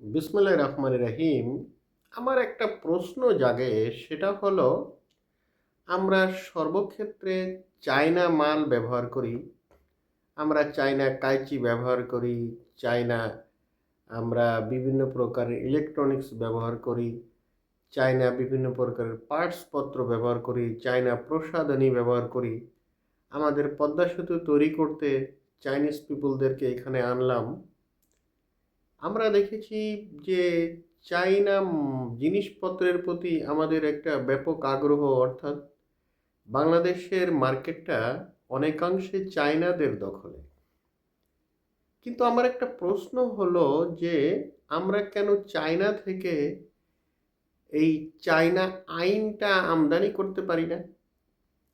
বিসমুল্লাহ রহমান রহিম, আমার একটা প্রশ্ন জাগে, সেটা হলো, আমরা সর্বক্ষেত্রে চায়না মাল ব্যবহার করি, আমরা চায়না কাইচি ব্যবহার করি, চায়না, আমরা বিভিন্ন প্রকারের ইলেকট্রনিক্স ব্যবহার করি, চায়না বিভিন্ন প্রকারের পার্টসপত্র ব্যবহার করি, চায়না প্রসাধনী ব্যবহার করি, আমাদের পদ্মা সেতু তৈরি করতে চাইনিজ পিপুলদেরকে এখানে আনলাম। আমরা দেখেছি যে চাইনা জিনিসপত্রের প্রতি আমাদের একটা ব্যাপক আগ্রহ, অর্থাৎ বাংলাদেশের মার্কেটটা অনেকাংশে চায়নাদের দখলে। কিন্তু আমার একটা প্রশ্ন হলো যে আমরা কেন চায়না থেকে এই চায়না আইনটা আমদানি করতে পারি না?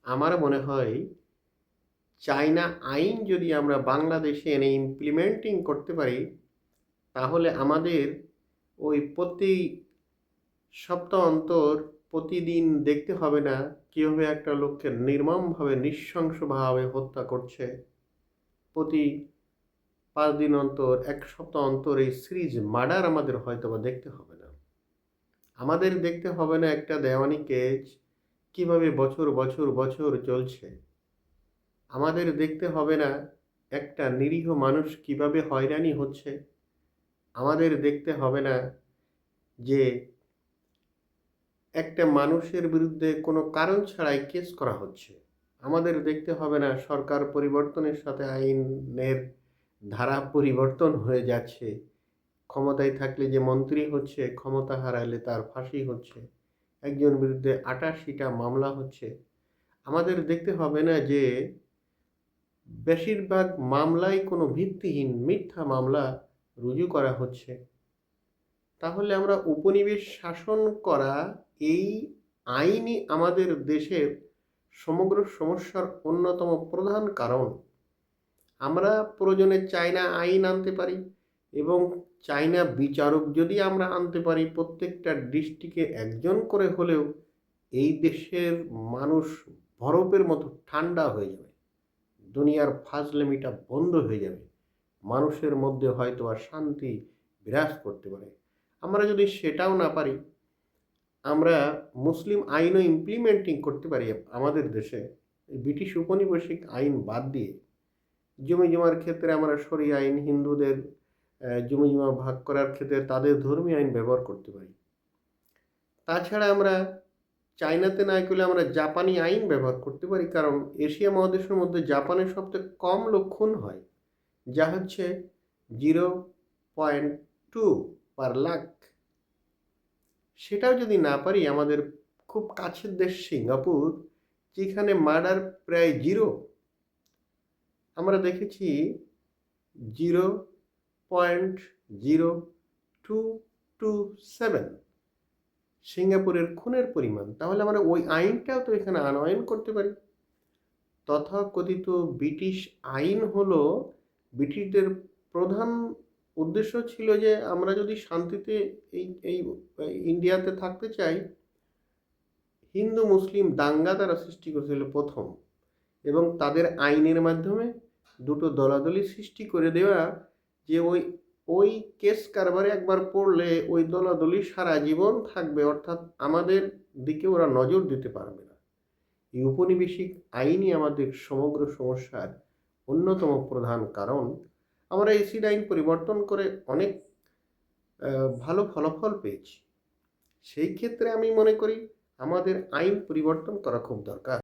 আমার মনে হয় চায়না আইন যদি আমরা বাংলাদেশে এনে ইমপ্লিমেন্টিং করতে পারি তাহলে আমাদের ওই প্রতি সপ্তাহ অন্তর প্রতিদিন দেখতে হবে না কীভাবে একটা লোককে নির্মমভাবে, নৃশংসভাবে হত্যা করছে। প্রতি পাঁচ দিন অন্তর, এক সপ্তাহ অন্তর এই সিরিজ মার্ডার আমাদের হয়তো বা দেখতে হবে না। আমাদের দেখতে হবে না একটা দেওয়ানি কেজ, কীভাবে বছর বছর বছর চলছে। আমাদের দেখতে হবে না একটা নিরীহ মানুষ কীভাবে হয়রানি হচ্ছে। আমাদের দেখতে হবে না যে একটা মানুষের বিরুদ্ধে কোনো কারণ ছাড়াই কেস করা হচ্ছে। আমাদের দেখতে হবে না সরকার পরিবর্তনের সাথে আইনের ধারা পরিবর্তন হয়ে যাচ্ছে। ক্ষমতায় থাকলে যে মন্ত্রী হচ্ছে, ক্ষমতা হারালে তার ফাঁসি হচ্ছে। একজন বিরুদ্ধে আটাশিটা মামলা হচ্ছে। আমাদের দেখতে হবে না যে বেশিরভাগ মামলাই কোনো ভিত্তিহীন মিথ্যা মামলা রুজু করা হচ্ছে। তাহলে আমরা উপনিবেশ শাসন করা এই আইনই আমাদের দেশের সমগ্র সমস্যার অন্যতম প্রধান কারণ। আমরা প্রয়োজনে চায়না আইন আনতে পারি এবং চায়না বিচারক যদি আমরা আনতে পারি, প্রত্যেকটা ডিস্ট্রিক্টে একজন করে হলেও এই দেশের মানুষ বরফের মতো ঠান্ডা হয়ে যাবে। দুনিয়ার ফাজলেমিটা বন্ধ হয়ে যাবে। মানুষের মধ্যে হয়তো আর শান্তি বিরাজ করতে পারে। আমরা যদি সেটাও না পারি, আমরা মুসলিম আইনও ইমপ্লিমেন্টিং করতে পারি আমাদের দেশে। ব্রিটিশ উপনিবেশিক আইন বাদ দিয়ে জমি জমার ক্ষেত্রে আমরা সরি আইন, হিন্দুদের জমি জমা ভাগ করার ক্ষেত্রে তাদের ধর্মীয় আইন ব্যবহার করতে পারি। তাছাড়া আমরা চায়নাতে না করলে আমরা জাপানি আইন ব্যবহার করতে পারি, কারণ এশিয়া মহাদেশের মধ্যে জাপানের সবথেকে কম লক্ষণ হয়। যা হচ্ছে zero point two per lakh সেটাও যদি না পারি, আমাদের খুব কাছের দেশ সিঙ্গাপুর, যেখানে মার্ডার প্রায় জিরো আমরা দেখেছি zero point zero two two seven সিঙ্গাপুরের খুনের পরিমাণ। তাহলে আমরা ওই আইনটাও তো এখানে আনয়ন করতে পারি। তথাকথিত ব্রিটিশ আইন হলো ব্রিটিশদের প্রধান উদ্দেশ্য ছিল যে আমরা যদি শান্তিতে এই এই ইন্ডিয়াতে থাকতে চাই, হিন্দু, মুসলিম দাঙ্গা তারা সৃষ্টি করেছিল প্রথম এবং তাদের আইনের মাধ্যমে দুটো দলাদলি সৃষ্টি করে দেওয়া যে ওই ওই কেস কারবারে একবার পড়লে ওই দলাদলি সারা জীবন থাকবে, অর্থাৎ আমাদের দিকে ওরা নজর দিতে পারবে না। এই উপনিবেশিক আইনই আমাদের সমগ্র সমস্যার অন্যতম প্রধান কারণ, আমরা এসি লাইন পরিবর্তন করে অনেক ভালো ফলাফল পেয়েছি। সেই ক্ষেত্রে আমি মনে করি আমাদের আইন পরিবর্তন করা খুব দরকার।